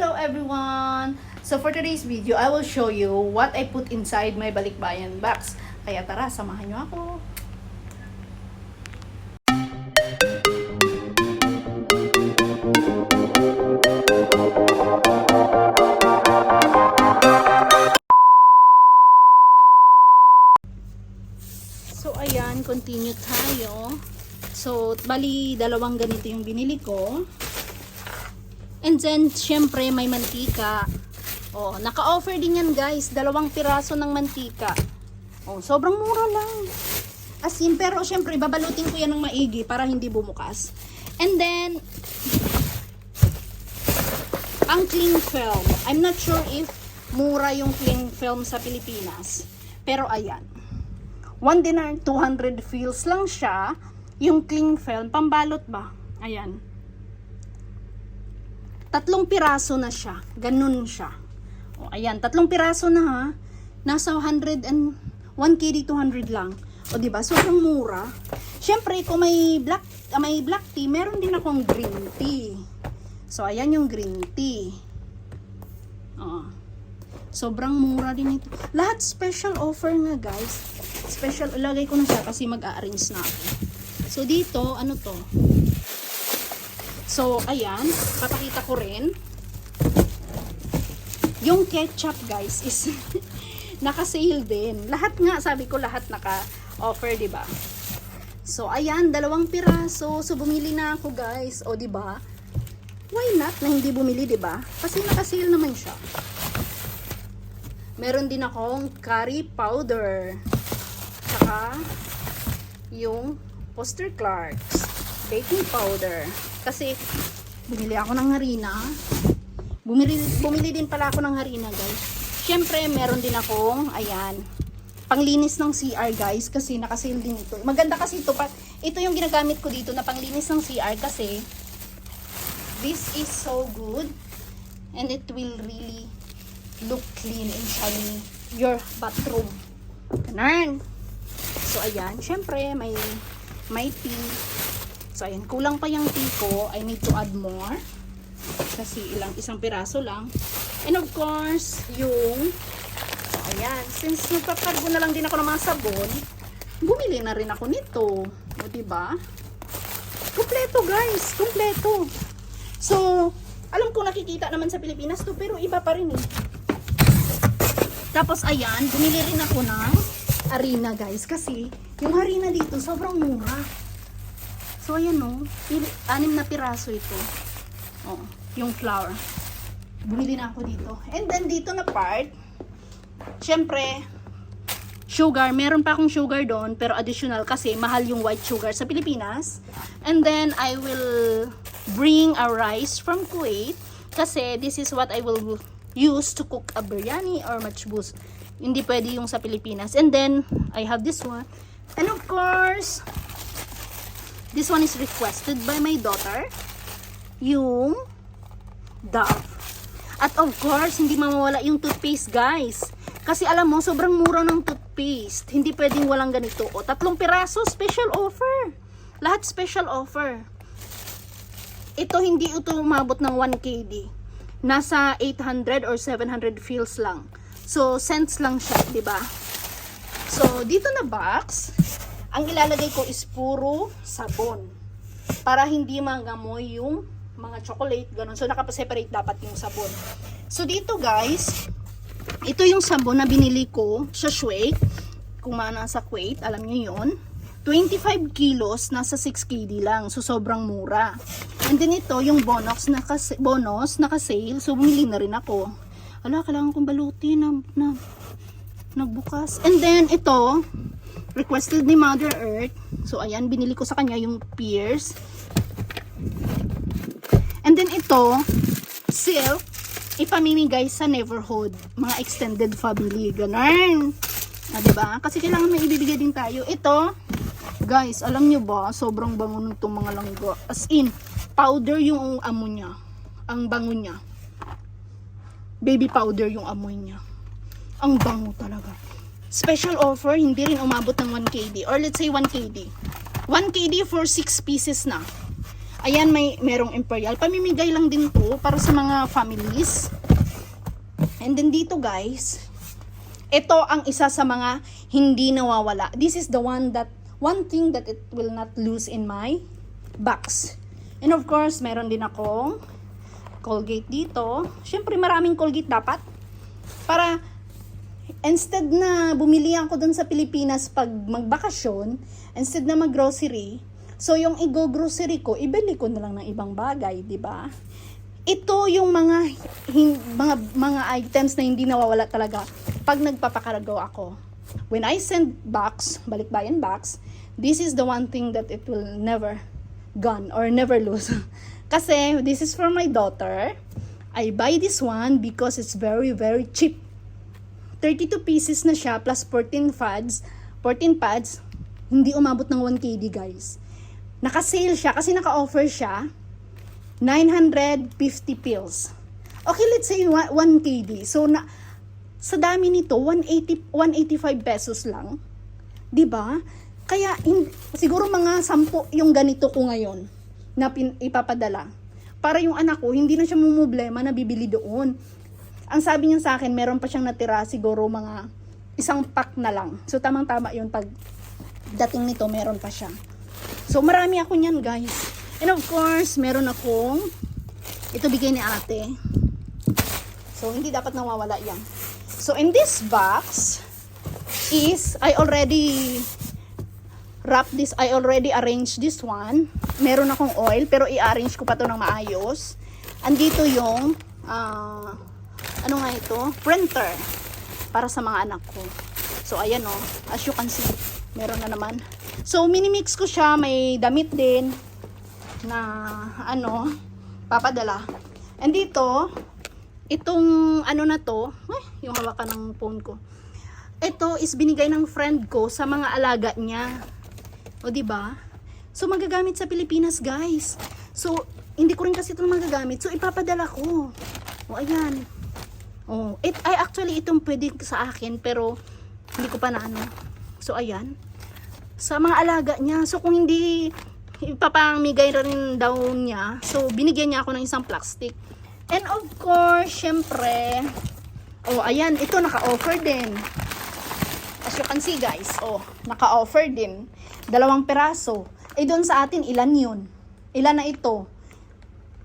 Hello everyone! So for today's video, I will show you what I put inside my balikbayan box. Kaya tara, samahan nyo ako. So ayan, continue tayo. So, bali, dalawang ganito yung binili ko. And then, syempre, may mantika. Oh, naka-offer din yan, guys. Dalawang piraso ng mantika. Oh, sobrang mura lang. As in, pero syempre, babalutin ko yan ng maigi para hindi bumukas. And then, ang cling film. I'm not sure if mura yung cling film sa Pilipinas. Pero ayan. 1 dinar, 200 feels lang siya. Yung cling film, pambalot ba? Ayan. Tatlong piraso na siya. Ganun siya. O, ayan. Tatlong piraso na ha. Nasa 100 and 1 KD 200 lang. O, di ba? Sobrang mura. Siyempre, kung may black, ah, may black tea, meron din akong green tea. So, ayan yung green tea. Oh. Sobrang mura din ito. Lahat special offer nga, guys. Special, ilagay ko na siya kasi mag-a-arrange na ako. So, dito, ano to? So, ayan. Papakita ko rin. Yung ketchup, guys, is naka-sale din. Lahat nga, sabi ko, lahat naka-offer, di ba? So, ayan, dalawang piraso. So, bumili na ako, guys. O, di ba? Why not na hindi bumili, di ba? Kasi naka-sale naman siya. Meron din akong curry powder. Saka, yung Foster Clarks baking powder. Kasi, bumili ako ng harina. Bumili, bumili din pala ako ng harina, guys. Siyempre, meron din akong, ayan, panglinis ng CR, guys. Kasi, nakasale din ito. Maganda kasi ito. Pa, ito yung ginagamit ko dito na panglinis ng CR kasi, this is so good. And it will really look clean and shiny your bathroom. Ganun. So, ayan. Siyempre, may may tea. So, ayan. Kulang pa yung tea ko. I need to add more. Kasi ilang isang piraso lang. And of course, yung so, ayan. Since nagpapago na lang din ako ng mga sabon, bumili na rin ako nito. O, diba? Kompleto, guys. Kompleto. So, alam ko nakikita naman sa Pilipinas to, pero iba pa rin eh. Tapos, ayan. Bumili rin ako ng harina, guys. Kasi, yung harina dito, sobrang mura. So, ayan o. pili- anim na piraso ito. Oh, yung flour. Bumili na ako dito. And then, dito na part, syempre, sugar. Meron pa akong sugar doon, pero additional kasi mahal yung white sugar sa Pilipinas. And then, I will bring a rice from Kuwait kasi this is what I will use to cook a biryani or matchbus. Hindi pwede yung sa Pilipinas. And then, I have this one. And of course, this one is requested by my daughter. Yung Dove. At of course, hindi mawawala yung toothpaste, guys. Kasi alam mo, sobrang mura ng toothpaste. Hindi pwedeng walang ganito. O, tatlong piraso, special offer. Lahat special offer. Ito, hindi ito umabot ng 1 KD. Nasa 800 or 700 feels lang. So, cents lang siya, di ba? So, dito na box, ang ilalagay ko is puro sabon. Para hindi mangamoy yung mga chocolate, ganun. So, nakapaseparate dapat yung sabon. So, dito guys, ito yung sabon na binili ko sa Shueik. Kung mana sa Kuwait, alam nyo yun. 25 kilos, nasa 6 KD lang. So, sobrang mura. And then ito, yung bonus, naka, bonus, naka-sale. So, bumili na rin ako. Ala, kailangan kong balutin na, na nagbukas. And then, ito, requested ni Mother Earth. So, ayan, binili ko sa kanya yung Pierce. And then, ito, silk, ipamimigay sa neighborhood, mga extended family, ganun. Ah, diba? Kasi kailangan may ibibigay din tayo. Ito, guys, alam nyo ba, sobrang bango nitong mga langga. As in, powder yung amo niya. Ang bango niya. Baby powder yung amoy niya. Ang bango talaga. Special offer, hindi rin umabot ng 1 KD. Or let's say 1 KD. 1 KD for 6 pieces na. Ayan, may merong Imperial. Pamimigay lang din to para sa mga families. And then dito guys, ito ang isa sa mga hindi nawawala. This is the one that, one thing that it will not lose in my box. And of course, meron din akong Colgate dito. Siyempre, maraming Colgate dapat. Para, instead na bumili ako dun sa Pilipinas pag magbakasyon, instead na mag-grocery, so yung i-go-grocery ko, ibili ko na lang ng ibang bagay, di ba? Ito yung mga, hin- mga, mga items na hindi nawawala talaga pag nagpapakaragaw ako. When I send box, balikbayan box, this is the one thing that it will never gone or never lose. Kasi this is for my daughter. I buy this one because it's very very cheap. 32 pieces na siya plus 14 pads. 14 pads, hindi umabot ng 1 KD guys. Naka-sale siya kasi naka-offer siya 950 pills. Okay, let's say 1 KD. So na sa dami nito 180 185 pesos lang. 'Di ba? Kaya hin- siguro mga 10 yung ganito ko ngayon na pin, ipapadala. Para yung anak ko hindi na siya mumblema na bibili doon. Ang sabi niya sa akin, meron pa siyang natira siguro mga isang pack na lang. So tamang-tama 'yun pag dating nito meron pa siya. So marami ako niyan, guys. And of course, meron akong ito bigay ni ate. So hindi dapat nawawala 'yan. So in this box is I already wrap this, I already arranged this one. Meron akong oil pero i-arrange ko pa to ng maayos. Andito yung ah, ano nga ito? Printer para sa mga anak ko. So ayan oh, as you can see, meron na naman. So minimix ko siya, may damit din na ano, papadala. And dito, itong ano na to, eh, yung hawakan ng phone ko. Ito is binigay ng friend ko sa mga alaga niya. O di ba? So magagamit sa Pilipinas, guys. So hindi ko rin kasi ito magagamit. So ipapadala ko. O ayan. Oh, it ay actually itong pwede sa akin pero hindi ko pa na ano. So ayan. Sa mga alaga niya. So kung hindi ipapamigay rin daw niya. So binigyan niya ako ng isang plastic. And of course, syempre, oh ayan, ito naka-offer din. As you can see guys, oh, naka-offer din. Dalawang peraso. Eh doon sa atin, ilan yun? Ilan na ito?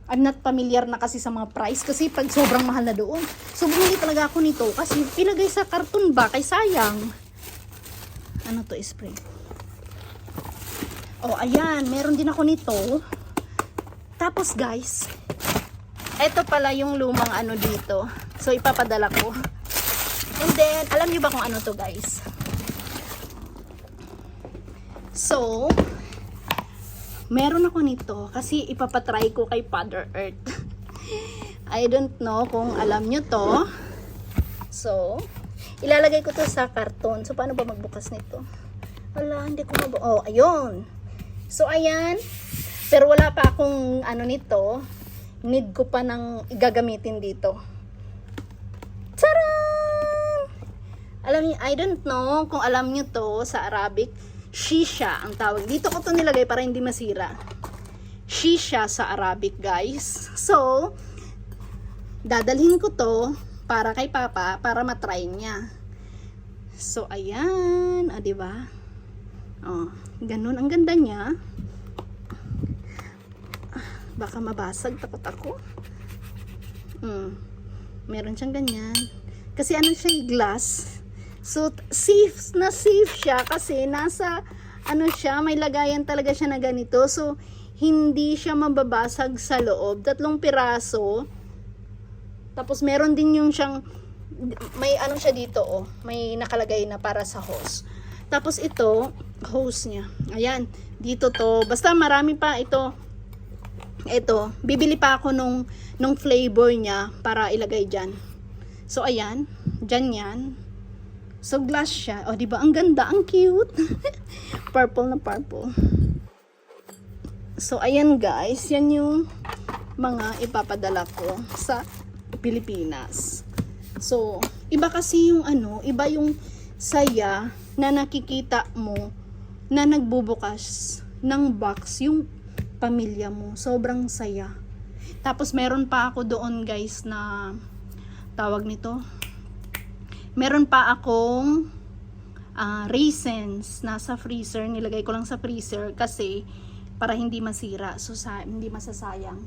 I'm not familiar na kasi sa mga price kasi pag sobrang mahal na doon. So bumili talaga ako nito kasi ilagay sa karton ba kay sayang. Ano to spray? Oh, ayan, meron din ako nito. Tapos guys, eto pala yung lumang ano dito. So ipapadala ko. And then, alam niyo ba kung ano to guys? So, meron ako nito kasi ipapatry ko kay Father Earth. I don't know kung alam nyo to. So, ilalagay ko to sa karton. So, paano ba magbukas nito? Wala, hindi ko mabu... Oh, ayun. So, ayan. Pero wala pa akong ano nito. Need ko pa ng igagamitin dito. Charan! Alam niyo, I don't know kung alam niyo to sa Arabic. Shisha ang tawag. Dito ko to nilagay para hindi masira. Shisha sa Arabic, guys. So, dadalhin ko to para kay Papa para matry niya. So, ayan. O, diba? Oh, ganun. Ang ganda niya. Baka mabasag. Takot ako. Hmm. Meron siyang ganyan. Kasi ano siya, eh, glass. So, safe na safe siya kasi nasa, ano siya, may lagayan talaga siya na ganito. So, hindi siya mababasag sa loob. Tatlong piraso. Tapos, meron din yung siyang, may ano siya dito, oh. May nakalagay na para sa hose. Tapos, ito, hose niya. Ayan, dito to. Basta marami pa ito. Ito, bibili pa ako nung, nung flavor niya para ilagay dyan. So, ayan. Dyan yan. So, glass siya. O, di ba? Ang ganda. Ang cute. purple na purple. So, ayan guys. Yan yung mga ipapadala ko sa Pilipinas. So, iba kasi yung ano, iba yung saya na nakikita mo na nagbubukas ng box yung pamilya mo. Sobrang saya. Tapos meron pa ako doon guys na tawag nito. Meron pa akong ah, raisins nasa freezer. Nilagay ko lang sa freezer kasi para hindi masira. So sa, hindi masasayang.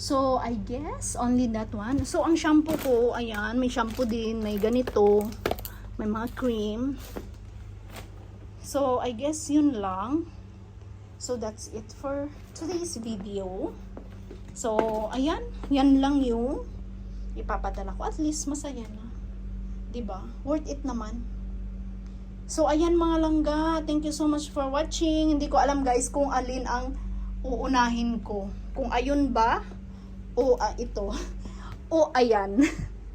So I guess only that one. So ang shampoo ko, ayan, may shampoo din, may ganito, may mga cream. So I guess yun lang. So that's it for today's video. So, ayan, yan lang yung ipapadala ko. At least masaya na. 'Di ba? Worth it naman. So, ayan mga langga. Thank you so much for watching. Hindi ko alam guys kung alin ang uunahin ko. Kung ayun ba o ah, ito. o ayan.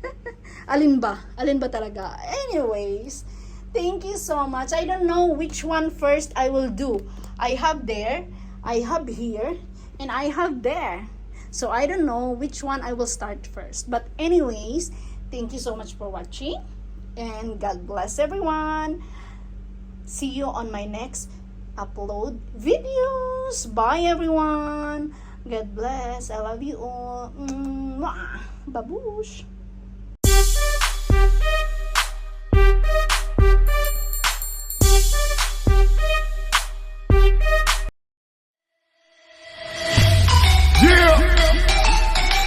alin ba? Alin ba talaga? Anyways, thank you so much. I don't know which one first I will do. I have there, I have here, and I have there. So I don't know which one I will start first. But anyways, thank you so much for watching. And God bless everyone. See you on my next upload videos. Bye everyone. God bless. I love you all. Babush. Yeah.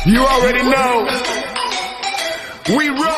You already know. We run!